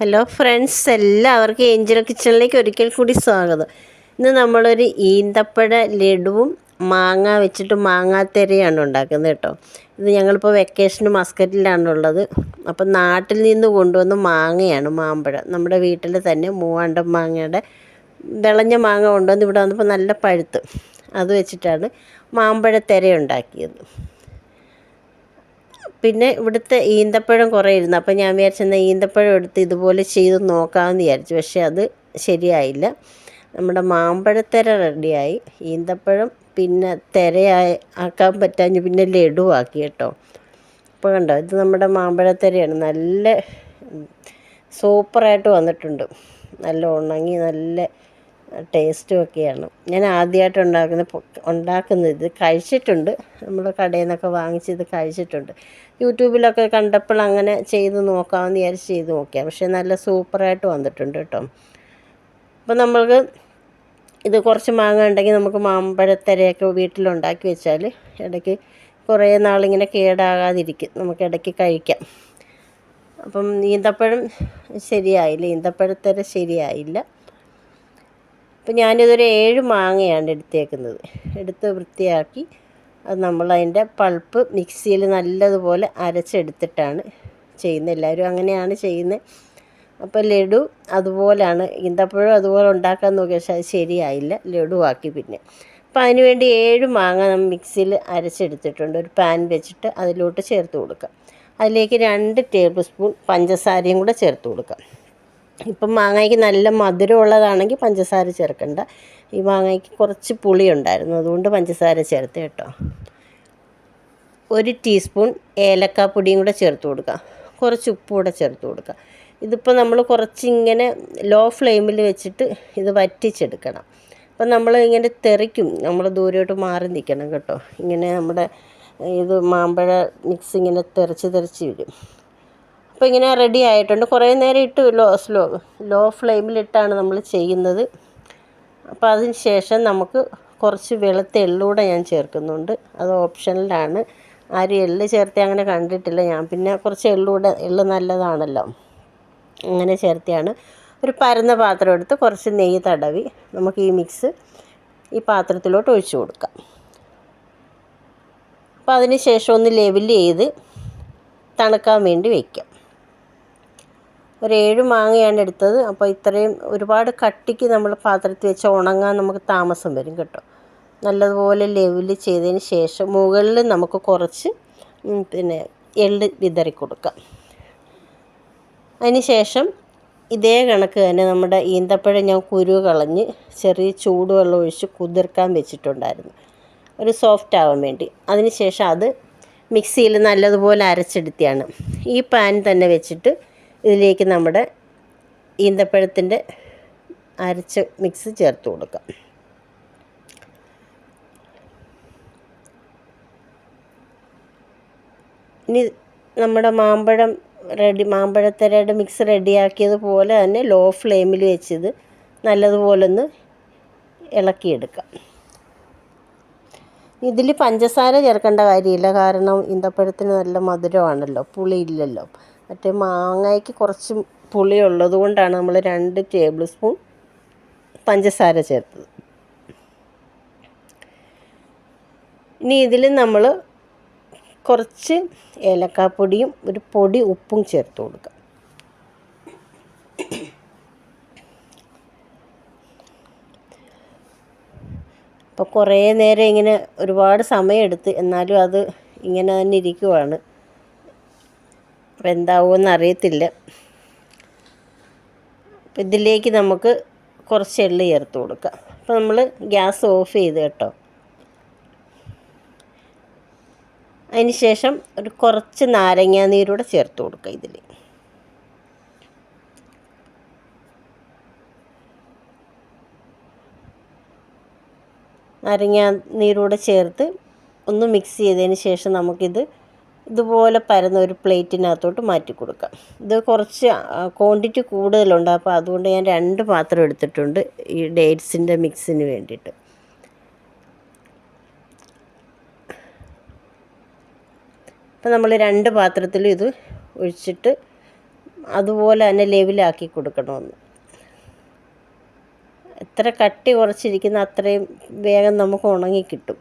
Hello friends എല്ലാവർക്കും Angel കിച്ചണിലേക്ക് ഒരിക്കൽ കൂടി സ്വാഗതം. ഇന്ന് നമ്മളൊരു ഈന്തപ്പഴ ലഡുവും മാങ്ങ വെച്ചിട്ട് മാങ്ങാത്തെരയാണ് ഉണ്ടാക്കുന്നത് കേട്ടോ. ഇത് ഞങ്ങളിപ്പോൾ വെക്കേഷന് മസ്കറ്റിലാണുള്ളത് അപ്പം നാട്ടിൽ നിന്ന് കൊണ്ടുവന്ന മാങ്ങയാണ് മാമ്പഴം. നമ്മുടെ വീട്ടിൽ തന്നെ മൂവാണ്ടം മാങ്ങയുടെ വിളഞ്ഞ മാങ്ങ കൊണ്ടുവന്ന് ഇവിടെ വന്നപ്പോൾ നല്ല പഴുത്ത്. അത് വെച്ചിട്ടാണ് മാമ്പഴത്തെര ഉണ്ടാക്കിയത്. പിന്നെ ഇവിടുത്തെ ഈന്തപ്പഴം കുറേ ഇരുന്നു അപ്പം ഞാൻ വിചാരിച്ചെന്നാൽ ഈന്തപ്പഴം എടുത്ത് ഇതുപോലെ ചെയ്ത് നോക്കാമെന്ന് വിചാരിച്ചു. പക്ഷേ അത് ശരിയായില്ല. നമ്മുടെ മാമ്പഴത്തെര റെഡിയായി. ഈന്തപ്പഴം പിന്നെ തെരയായി ആക്കാൻ പറ്റാഞ്ഞ് പിന്നെ ലഡു ആക്കി കേട്ടോ. ഇപ്പോൾ കണ്ടോ ഇത് നമ്മുടെ മാമ്പഴത്തെരയാണ്. നല്ല സൂപ്പറായിട്ട് വന്നിട്ടുണ്ട്. നല്ല ഉണങ്ങി നല്ല ടേസ്റ്റും ഒക്കെയാണ്. ഞാൻ ആദ്യമായിട്ട് ഉണ്ടാക്കുന്ന ഉണ്ടാക്കുന്നത് ഇത് കഴിച്ചിട്ടുണ്ട്. നമ്മൾ കടയിൽ നിന്നൊക്കെ വാങ്ങിച്ച് ഇത് കഴിച്ചിട്ടുണ്ട്. യൂട്യൂബിലൊക്കെ കണ്ടപ്പോൾ അങ്ങനെ ചെയ്ത് നോക്കാമെന്ന് വിചാരിച്ച് ചെയ്ത് നോക്കിയാൽ പക്ഷേ നല്ല സൂപ്പറായിട്ട് വന്നിട്ടുണ്ട് കേട്ടോ. അപ്പോൾ നമ്മൾക്ക് ഇത് കുറച്ച് മാങ്ങ ഉണ്ടെങ്കിൽ നമുക്ക് മാമ്പഴത്തരയൊക്കെ വീട്ടിലുണ്ടാക്കി വെച്ചാൽ ഇടയ്ക്ക് കുറേ നാളിങ്ങനെ കേടാകാതിരിക്കും. നമുക്ക് ഇടയ്ക്ക് കഴിക്കാം. അപ്പം ഈന്തപ്പഴം ശരിയായില്ല. ഈന്തപ്പഴത്തര ശരിയായില്ല. അപ്പം ഞാനിതൊരു ഏഴ് മാങ്ങയാണ് എടുത്തേക്കുന്നത്. എടുത്ത് വൃത്തിയാക്കി അതിന്റെ പൾപ്പ് മിക്സിയിൽ നല്ലതുപോലെ അരച്ചെടുത്തിട്ടാണ് ചെയ്യുന്നത്. എല്ലാവരും അങ്ങനെയാണ് ചെയ്യുന്നത്. അപ്പോൾ ലഡു അതുപോലെയാണ് ഈന്തപ്പഴം അതുപോലെ ഉണ്ടാക്കാൻ നോക്കിയാൽ പക്ഷേ അത് ശരിയായില്ല. ലഡു ആക്കി പിന്നെ. അപ്പോൾ അതിന് വേണ്ടി ഏഴ് മാങ്ങ നമ്മൾ മിക്സിയിൽ അരച്ചെടുത്തിട്ടുണ്ട്. ഒരു പാൻ വെച്ചിട്ട് അതിലോട്ട് ചേർത്ത് കൊടുക്കാം. അതിലേക്ക് രണ്ട് ടേബിൾ സ്പൂൺ പഞ്ചസാരയും കൂടെ ചേർത്ത് കൊടുക്കാം. ഇപ്പം മാങ്ങയ്ക്ക് നല്ല മധുരമുള്ളതാണെങ്കിൽ പഞ്ചസാര ചേർക്കണ്ട. ഈ മാങ്ങയ്ക്ക് കുറച്ച് പുളി ഉണ്ടായിരുന്നു. അതുകൊണ്ട് പഞ്ചസാര ചേർത്ത് കേട്ടോ. ഒരു ടീസ്പൂൺ ഏലക്കാപ്പൊടിയും കൂടെ ചേർത്ത് കൊടുക്കുക. കുറച്ച് ഉപ്പ് കൂടെ ചേർത്ത് കൊടുക്കുക. ഇതിപ്പോൾ നമ്മൾ കുറച്ചിങ്ങനെ ലോ ഫ്ലെയിമിൽ വെച്ചിട്ട് ഇത് വറ്റിച്ചെടുക്കണം. അപ്പം നമ്മൾ ഇങ്ങനെ തെറിക്കും. നമ്മൾ ദൂരോട്ട് മാറി നിൽക്കണം കേട്ടോ. ഇങ്ങനെ നമ്മുടെ ഇത് മാമ്പഴ മിക്സ് ഇങ്ങനെ തെറിച്ച് തെറിച്ച് വരും. അപ്പോൾ ഇങ്ങനെ റെഡി ആയിട്ടുണ്ട്. കുറേ നേരം ഇട്ട് ലോ സ്ലോ ലോ ഫ്ലെയിമിലിട്ടാണ് നമ്മൾ ചെയ്യുന്നത്. അപ്പോൾ അതിന് ശേഷം നമുക്ക് കുറച്ച് വെളുത്ത എള്ളൂടെ ഞാൻ ചേർക്കുന്നുണ്ട്. അത് ഓപ്ഷനിലാണ്. ആരും എള്ള് ചേർത്തി അങ്ങനെ കണ്ടിട്ടില്ല ഞാൻ. പിന്നെ കുറച്ച് എള്ളൂടെ എള്ള് നല്ലതാണല്ലോ. അങ്ങനെ ചേർത്തിയാണ്. ഒരു പരന്ന പാത്രം എടുത്ത് കുറച്ച് നെയ്യ് തടവി നമുക്ക് ഈ മിക്സ് ഈ പാത്രത്തിലോട്ട് ഒഴിച്ചു കൊടുക്കാം. അപ്പോൾ അതിന് ശേഷം ഒന്ന് ലെവൽ ചെയ്ത് തണുക്കാൻ വേണ്ടി വയ്ക്കാം ഒരു ഏഴ് മാങ്ങയാണ് എടുത്തത്. അപ്പോൾ ഇത്രയും ഒരുപാട് കട്ടിക്ക് നമ്മൾ പാത്രത്തിൽ വെച്ച് ഉണങ്ങാൻ നമുക്ക് താമസം വരും കേട്ടോ. നല്ലതുപോലെ ലെവൽ ചെയ്തതിന് ശേഷം മുകളിൽ നമുക്ക് കുറച്ച് പിന്നെ എള്ള് വിതറി കൊടുക്കാം. അതിന് ശേഷം ഇതേ കണക്ക് തന്നെ നമ്മുടെ ഈന്തപ്പഴം ഞാൻ കുരു കളഞ്ഞ് ചെറിയ ചൂടുവെള്ളം ഒഴിച്ച് കുതിർക്കാൻ വെച്ചിട്ടുണ്ടായിരുന്നു. ഒരു സോഫ്റ്റ് ആവാൻ വേണ്ടി. അതിന് ശേഷം അത് മിക്സിയിൽ നല്ലതുപോലെ അരച്ചെടുത്തിയാണ് ഈ പാൻ തന്നെ വെച്ചിട്ട് ഇതിലേക്ക് നമ്മുടെ ഈന്തപ്പഴത്തിന്റെ അരച്ച മിക്സ് ചേർത്ത് കൊടുക്കാം. ഇനി നമ്മുടെ മാമ്പഴം റെഡി മാമ്പഴത്തരയുടെ മിക്സ് റെഡിയാക്കിയതുപോലെ തന്നെ ലോ ഫ്ലെയിമിൽ വെച്ചത് നല്ലതുപോലെ ഒന്ന് ഇളക്കിയെടുക്കാം. ഇതിൽ പഞ്ചസാര ചേർക്കേണ്ട കാര്യമില്ല. കാരണം ഈന്തപ്പഴത്തിന് നല്ല മധുരമാണല്ലോ പുളിയില്ലല്ലോ. മറ്റേ മാങ്ങയ്ക്ക് കുറച്ച് പുളി ഉള്ളത് കൊണ്ടാണ് നമ്മൾ രണ്ട് ടേബിൾ സ്പൂൺ പഞ്ചസാര ചേർത്തത്. ഇനി ഇതിൽ നമ്മൾ കുറച്ച് ഏലക്കാപ്പൊടിയും ഒരു പൊടി ഉപ്പും ചേർത്ത് കൊടുക്കാം. അപ്പോൾ കുറേ നേരം ഇങ്ങനെ ഒരുപാട് സമയമെടുത്ത് എന്നാലും അത് ഇങ്ങനെ തന്നെ ഇരിക്കുവാണ്. അപ്പോൾ എന്താവുമെന്ന് അറിയത്തില്ല അപ്പം ഇതിലേക്ക് നമുക്ക് കുറച്ച് എള്ളി ചേർത്ത് കൊടുക്കാം. അപ്പോൾ നമ്മൾ ഗ്യാസ് ഓഫ് ചെയ്ത് കേട്ടോ. അതിന് ശേഷം ഒരു കുറച്ച് നാരങ്ങാ നീരൂടെ ചേർത്ത് കൊടുക്കുക ഇതിൽ നാരങ്ങാ നീരൂടെ ചേർത്ത് ഒന്ന് മിക്സ് ചെയ്തതിന് ശേഷം നമുക്കിത് ഇതുപോലെ പരന്ന ഒരു പ്ലേറ്റിനകത്തോട്ട് മാറ്റി കൊടുക്കാം. ഇത് കുറച്ച് ക്വാണ്ടിറ്റി കൂടുതലുണ്ട്. അപ്പോൾ അതുകൊണ്ട് ഞാൻ രണ്ട് പാത്രം എടുത്തിട്ടുണ്ട് ഈ ഡേറ്റ്സിന്റെ മിക്സിന് വേണ്ടിയിട്ട്. അപ്പം നമ്മൾ രണ്ട് പാത്രത്തിലും ഇത് ഒഴിച്ചിട്ട് അതുപോലെ തന്നെ ലെവലാക്കി കൊടുക്കണമെന്ന്. എത്ര കട്ടി കുറച്ചിരിക്കുന്ന അത്രയും വേഗം നമുക്ക് ഉണങ്ങി കിട്ടും.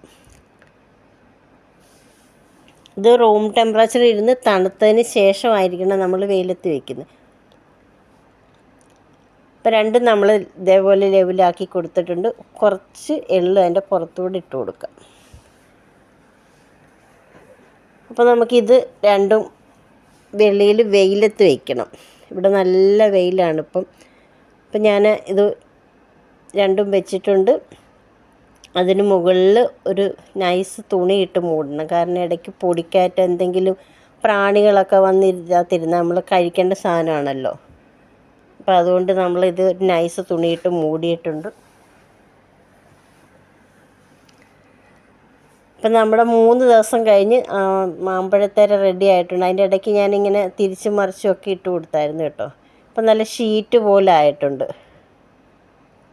ഇത് റൂം ടെമ്പറേച്ചർ ഇരുന്ന് തണുത്തതിന് ശേഷമായിരിക്കണം നമ്മൾ വെയിലത്ത് വെക്കുന്നത്. ഇപ്പം രണ്ടും നമ്മൾ ഇതേപോലെ ലെവലാക്കി കൊടുത്തിട്ടുണ്ട്. കുറച്ച് എള്ള് അതിന്റെ പുറത്തൂടെ ഇട്ട് കൊടുക്കാം. അപ്പോൾ നമുക്കിത് രണ്ടും വെളിയിൽ വെയിലത്ത് വയ്ക്കണം ഇവിടെ നല്ല വെയിലാണ് ഇപ്പം. അപ്പം ഞാൻ ഇത് രണ്ടും വെച്ചിട്ടുണ്ട്. അതിന് മുകളിൽ ഒരു നൈസ് തുണി ഇട്ട് മൂടണം. കാരണം ഇടയ്ക്ക് പൊടിക്കാറ്റ് എന്തെങ്കിലും പ്രാണികളൊക്കെ വന്നിരുന്നാത്തിരുന്നാൽ നമ്മൾ കഴിക്കേണ്ട സാധനമാണല്ലോ. അപ്പം അതുകൊണ്ട് നമ്മൾ ഇത് നൈസ് തുണിയിട്ട് മൂടിയിട്ടുണ്ട്. ഇപ്പം നമ്മുടെ മൂന്ന് ദിവസം കഴിഞ്ഞ് മാമ്പഴത്തേര റെഡി ആയിട്ടുണ്ട്. അതിന്റെ ഇടയ്ക്ക് ഞാനിങ്ങനെ തിരിച്ചും മറിച്ചും ഒക്കെ ഇട്ട് കൊടുത്തായിരുന്നു കേട്ടോ. അപ്പം നല്ല ഷീറ്റ് പോലെ ആയിട്ടുണ്ട്.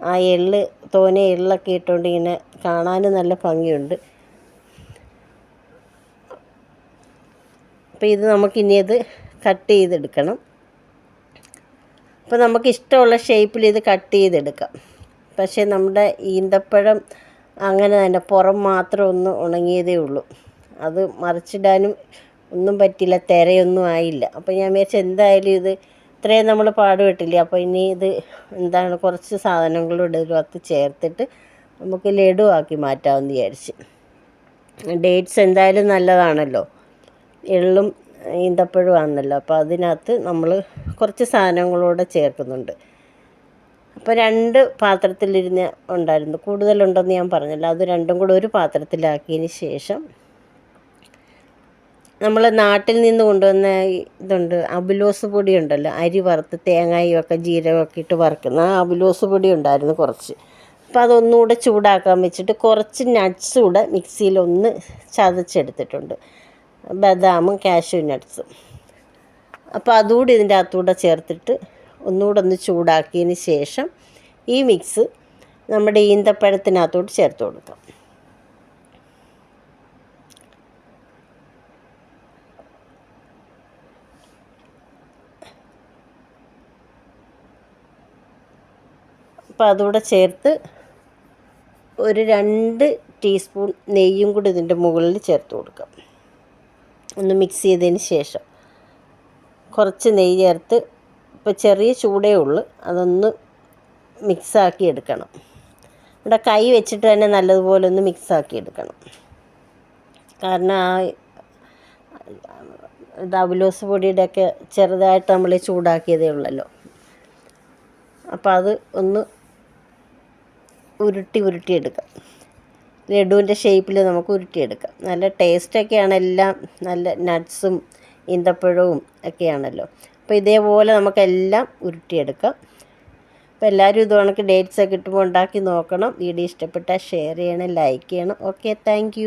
ആ എള്ള് തോനെ എള്ളൊക്കെ ഇട്ടുകൊണ്ട് ഇങ്ങനെ കാണാനും നല്ല ഭംഗിയുണ്ട്. അപ്പോൾ ഇത് നമുക്കിനി അത് കട്ട് ചെയ്തെടുക്കണം. അപ്പോൾ നമുക്ക് ഇഷ്ടമുള്ള ഷേപ്പിൽ ഇത് കട്ട് ചെയ്തെടുക്കാം. പക്ഷേ നമ്മുടെ ഈന്തപ്പഴം അങ്ങനെ തന്നെ പുറം മാത്രം ഒന്ന് ഉണങ്ങിയതേ ഉള്ളൂ. അത് മറിച്ചിടാനും ഒന്നും പറ്റില്ല തിരയൊന്നും ആയില്ല. അപ്പോൾ ഞാൻ വിചാരിച്ചു എന്തായാലും ഇത് ഇത്രയും നമ്മൾ പാടുപെട്ടില്ലേ? അപ്പോൾ ഇനി ഇത് എന്താണ് കുറച്ച് സാധനങ്ങളും ഇതിനകത്ത് ചേർത്തിട്ട് നമുക്ക് ലഡു ആക്കി മാറ്റാമെന്ന് വിചാരിച്ച്. ഡേറ്റ്സ് എന്തായാലും നല്ലതാണല്ലോ. എള്ളും ഈന്തപ്പഴം ആണല്ലോ. അപ്പോൾ അതിനകത്ത് നമ്മൾ കുറച്ച് സാധനങ്ങളൂടെ ചേർക്കുന്നുണ്ട്. അപ്പോൾ രണ്ട് പാത്രത്തിലിരുന്ന് ഉണ്ടായിരുന്നു. കൂടുതലുണ്ടെന്ന് ഞാൻ പറഞ്ഞല്ലോ. അത് രണ്ടും കൂടെ ഒരു പാത്രത്തിലാക്കിയതിന് ശേഷം നമ്മൾ നാട്ടിൽ നിന്ന് കൊണ്ടുവന്ന ഇതുണ്ട് അബുലോസ് പൊടി ഉണ്ടല്ലോ അരി വറുത്ത് തേങ്ങയും ഒക്കെ ജീരകമൊക്കെ ഇട്ട് വറുക്കുന്ന ആ അബുലോസ് പൊടി ഉണ്ടായിരുന്നു കുറച്ച്. അപ്പോൾ അതൊന്നുകൂടെ ചൂടാക്കാൻ വെച്ചിട്ട് കുറച്ച് നട്ട്സ് കൂടെ മിക്സിയിലൊന്ന് ചതച്ചെടുത്തിട്ടുണ്ട്. ബദാമും കാഷ്യൂ നട്ട്സും അപ്പോൾ അതുകൂടി ഇതിന്റെ അകത്തൂടെ ചേർത്തിട്ട് ഒന്നുകൂടെ ഒന്ന് ചൂടാക്കിയതിന് ശേഷം ഈ മിക്സ് നമ്മുടെ ഈന്തപ്പഴത്തിനകത്തോട്ട് ചേർത്ത് കൊടുക്കാം. അപ്പോൾ അതുകൂടെ ചേർത്ത് ഒരു രണ്ട് ടീസ്പൂൺ നെയ്യും കൂടി ഇതിന്റെ മുകളിൽ ചേർത്ത് കൊടുക്കാം. ഒന്ന് മിക്സ് ചെയ്തതിന് ശേഷം കുറച്ച് നെയ്യ് ചേർത്ത് ഇപ്പോൾ ചെറിയ ചൂടേ ഉള്ളൂ. അതൊന്ന് മിക്സാക്കി എടുക്കണം. ഇവിടെ കൈ വെച്ചിട്ട് തന്നെ നല്ലതുപോലെ ഒന്ന് മിക്സാക്കി എടുക്കണം. കാരണം ആ ഇത് പൊടിയുടെയൊക്കെ ചെറുതായിട്ട് നമ്മൾ ചൂടാക്കിയതേ ഉള്ളല്ലോ. അപ്പോൾ അത് ഒന്ന് ഉരുട്ടി ഉരുട്ടിയെടുക്കാം ലഡുവിന്റെ ഷേപ്പിൽ നമുക്ക് ഉരുട്ടിയെടുക്കാം നല്ല ടേസ്റ്റൊക്കെയാണ് എല്ലാം. നല്ല നട്ട്സും ഈന്തപ്പഴവും ഒക്കെയാണല്ലോ അപ്പോൾ ഇതേപോലെ നമുക്കെല്ലാം ഉരുട്ടിയെടുക്കാം അപ്പോൾ എല്ലാവരും ഇത് കണക്ക് ഡേറ്റ്സ് ഒക്കെ ഇട്ടുമ്പോൾ ഉണ്ടാക്കി നോക്കണം. വീഡിയോ ഇഷ്ടപ്പെട്ടാൽ ഷെയർ ചെയ്യണം ലൈക്ക് ചെയ്യണം. Okay thank